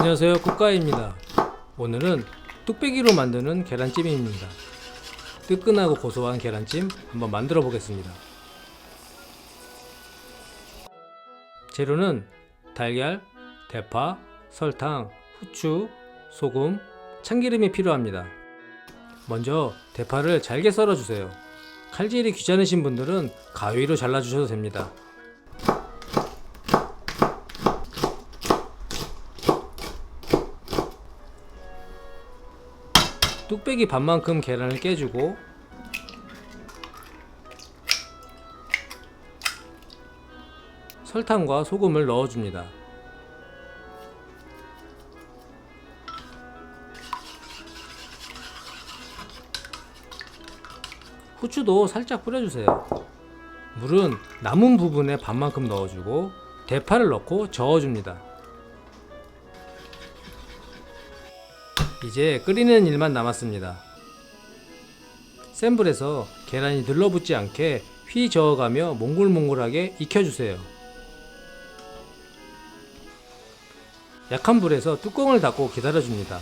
안녕하세요. 국가입니다. 오늘은 뚝배기로 만드는 계란찜입니다. 뜨끈하고 고소한 계란찜 한번 만들어 보겠습니다. 재료는 달걀, 대파, 설탕, 후추, 소금, 참기름이 필요합니다. 먼저 대파를 잘게 썰어 주세요. 칼질이 귀찮으신 분들은 가위로 잘라 주셔도 됩니다 뚝배기 반만큼 계란을 깨주고 설탕과 소금을 넣어줍니다. 후추도 살짝 뿌려주세요. 물은 남은 부분에 반만큼 넣어주고 대파를 넣고 저어줍니다. 이제 끓이는 일만 남았습니다. 센 불에서 계란이 들러붙지 않게 휘 저어가며 몽글몽글하게 익혀주세요. 약한 불에서 뚜껑을 닫고 기다려줍니다.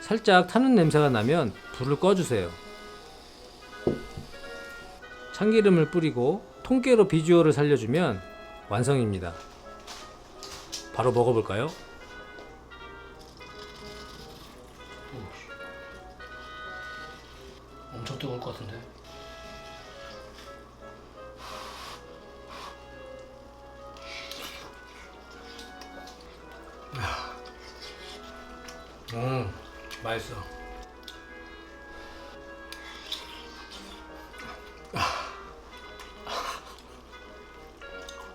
살짝 타는 냄새가 나면 불을 꺼주세요. 참기름을 뿌리고 통깨로 비주얼을 살려주면 완성입니다. 바로 먹어볼까요? 엄청 뜨거울 것 같은데. 음, 맛있어.